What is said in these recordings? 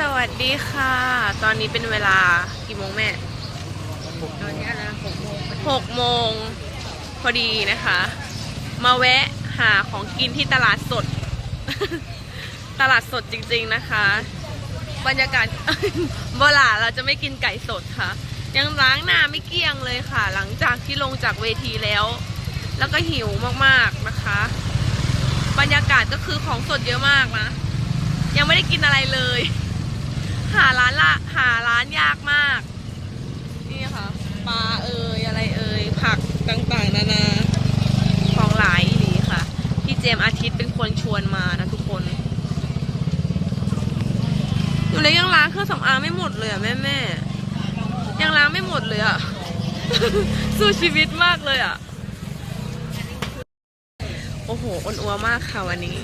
สวัสดีค่ะ ตอนนี้เป็นเวลากี่โมงแม่ตอนนี้นะหกโมงหกโมงพอดีนะคะ มาแวะหาของกินที่ตลาดสด ตลาดสดจริงๆนะคะ บรรยากาศโบลาเราจะไม่กินไก่สดค่ะ ยังล้างหน้าไม่เกลี้ยงเลยค่ะ หลังจากที่ลงจากเวทีแล้ว แล้วก็หิวมากๆนะคะ บรรยากาศก็คือของสดเยอะมากนะยังไม่ได้กินอะไรเลย หาร้านละหาร้านยากมาก นี่ค่ะปลาเอ่ยอะไรเอ่ยผักต่างๆ นานาของหลายอีหลีค่ะ พี่เจมอาทิตย์เป็นคนชวนมานะทุกคนหนูเลยยังล้างเครื่องสำอางไม่หมดเลยอะแม่แม่ยังล้างไม่หมดเลยอะสู้ชีวิตมากเลยอะ โอ้โหอ้วนอัวมากค่ะวันนี้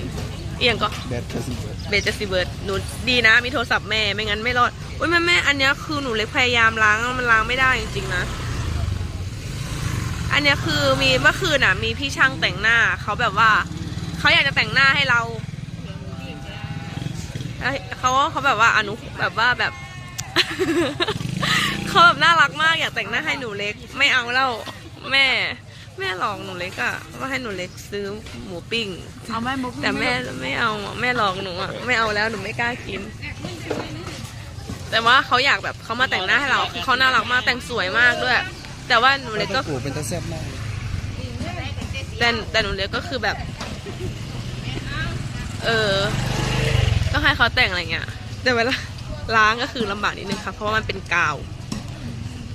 เอียงก็แบดคาสิเบิร์ดเบสเจสซี่เบิร์ดหนูดีนะ มีโทรศัพท์แม่ไม่งั้นไม่รอดอุ้ยแม่แม่อันเนี้ยคือหนูเล็กพยายามล้างมันล้างไม่ได้จริงๆนะ อันเนี้ยคือมีเมื่อคืนอะ มีพี่ช่างแต่งหน้าเขาแบบว่าเขาอยากจะแต่งหน้าให้เราเอ้ยเขาเขาแบบว่าอนุแบบว่าแบบ เขาแบบน่ารักมากอยากแต่งหน้าให้หนูเล็ก ไม่เอาแล้วแม่ แม่หลอกหนูเล็กอะว่าให้หนูเล็กซื้อหมูปิ้ง เอาไหมมุกแต่แม่ไม่เอาอะแม่หลอกหนูอะไม่เอาแล้วหนูไม่กล้ากิน แต่ว่าเขาอยากแบบเขามาแต่งหน้าให้เราคือเขาน่ารักมากแต่งสวยมากด้วย แต่ว่าหนูเล็กก็ปลูกเป็นตะแซ่บมากแต่แต่หนูเล็กก็คือแบบ เออต้องให้เขาแต่งอะไรเงี้ยแต่เวลาล้างก็คือลำบากนิดนึงค่ะเพราะว่ามันเป็นกาว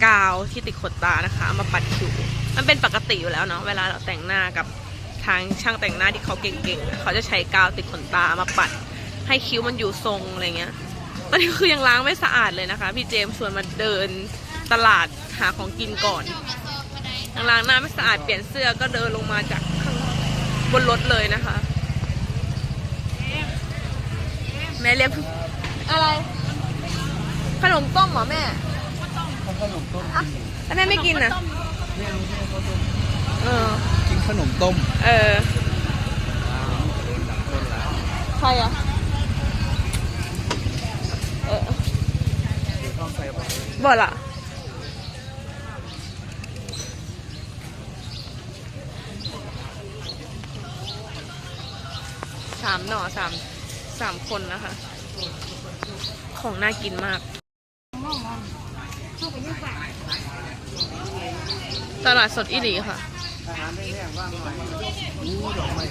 กาวที่ติดขนตานะคะเอามาปัดผิว มันเป็นปกติอยู่แล้วเนาะเวลาเราแต่งหน้ากับทางช่างแต่งหน้าที่เขาเก่งๆอะเขาจะใช้กาวติดขนตามาปัด ให้คิ้วมันอยู่ทรงอะไรเงี้ยตอนนี้คือยังล้างไม่สะอาดเลยนะคะ พี่เจมส์ชวนมาเดินตลาดหาของกินก่อนยังล้างหน้าไม่สะอาดเปลี่ยนเสื้อก็เดินลงมาจากข้างบนรถเลยนะคะ แม่เรียกอะไร ขนมต้มเหรอแม่ขนมต้มอะแล้วแม่ไม่กินอะแม่รู้แม่ เขาต้มเออ กินขนมต้มเออ ใครอะ เออต้องใส่ไปบ่ล่ะสามหน่อสามสามคนนะคะ ของน่ากินมากตลาดสดอีหลีค่ะ อาหารไม่แห้งว่างหน่อยอู้ดอกไม้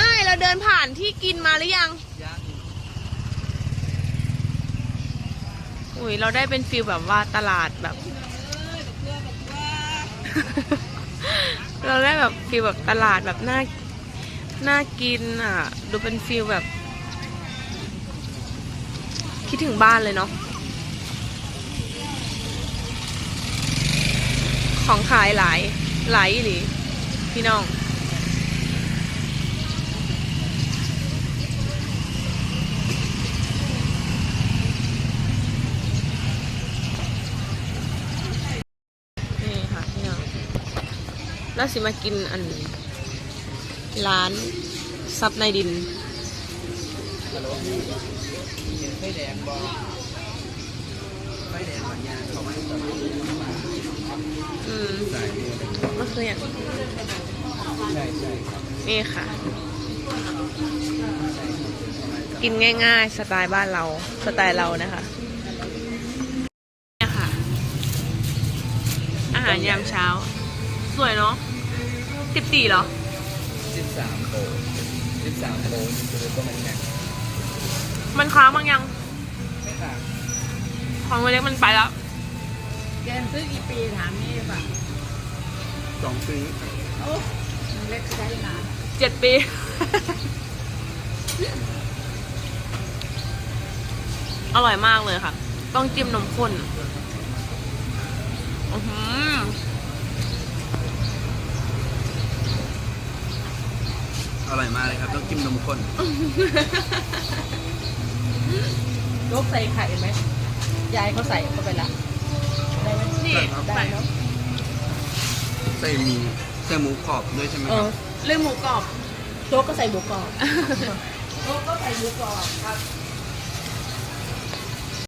อ้ายเราเดินผ่านที่กินมาหรือยังย่างอุ้ยเราได้เป็นฟิลแบบว่าตลาดแบบ เราได้แบบฟิลแบบตลาดแบบน่าน่ากินอะ ดูเป็นฟิลแบบ คิดถึงบ้านเลยเนาะของขายหลายหลายหรือพี่น้อง นี่ค่ะพี่น้อง แล้วสิมากินอันร้านซับในดินฮัลโหลพี่เห็นไฟแดงบ่ไฟแดงบางอย่างเขาไม่ต้องอืมใส่เนี่ยก็คืออย่างใช่ใช่ครับนี่ค่ะ กินง่ายๆ สไตล์บ้านเรา สไตล์เรานะคะเนี่ยค่ะ อาหารยามเช้า สวยเนาะ สิบสี่เหรอสิบสามโลสิบสามโลนี่คือก็มันแข็งมันค้างบางยัง ไม่ต่างของวันเล็กมันไปแล้วแกนซื้อกี่ปีถามนี่ป่ะสองซื้อโอ้มันเล็กใช้นานเจ็ดปี อร่อยมากเลยค่ะ ต้องจิ้มนมข้น อือหือ อร่อยมากเลยครับ ต้องกินนมข้นยกใส่ไข่ไหมยายเขาใส่เข้าไปละได้ไหมนี่ได้เนาะใส่หมูใส่หมูกรอบด้วยใช่ไหมเอครัอบเรื่องหมูกรอบ โจ๊กก็ใส่หมูกรอบ โจ๊กก็ใส่หมูกรอบครับ